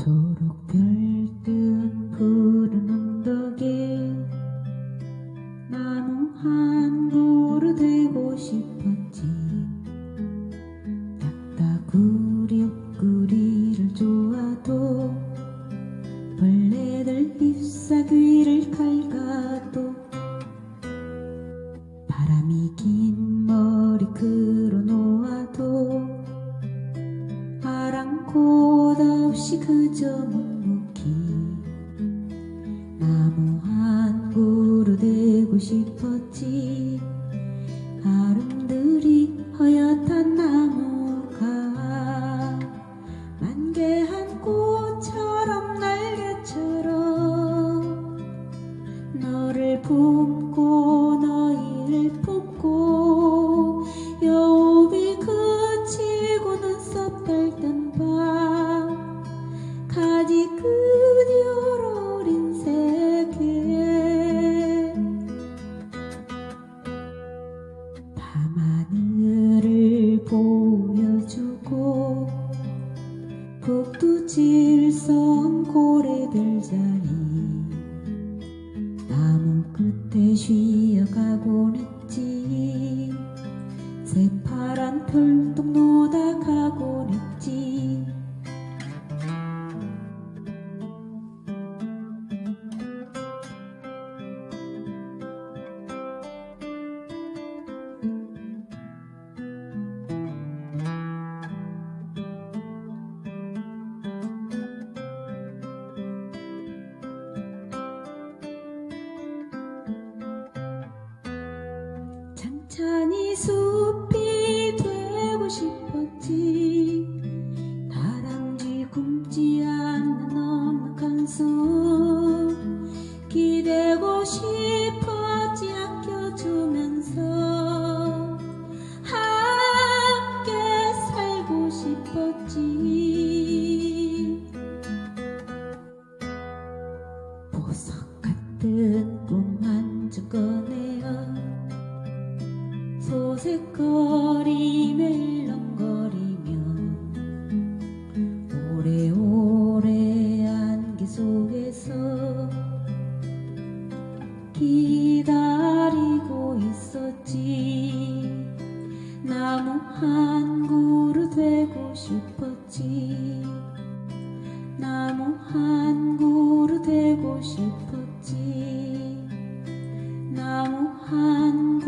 초록별 뜬 푸른 언덕에 나무 한 그루 되고 싶었지. 딱따구리 옆구리를 좋아도 벌레들 잎사귀를 갉아도 바람이 긴 머리 끌어놓아도 아랑곳 없이 그저 묵묵히 나무 한 그루 되고 싶었지. 아름드리 허옇단 나무가 만개한 꽃처럼 날개처럼 너를 품 밤하늘을 보여주고 북두 칠성 고래들 자리. 나무 끝에 쉬어가곤 찬찬히 숲이 되고 싶었지. 다람쥐 굶지 않는 넉넉한 숲 기대고 싶었지 아껴주면서. 함께 살고 싶었지. 보석 같은 꿈 한 점 꺼내어 소색거리 멜렁거리며 오래오래 안개 속에서 기다리고 있었지. 나무 한 그루 되고 싶었지. 나무 한 그루 되고 싶었지. 나무 한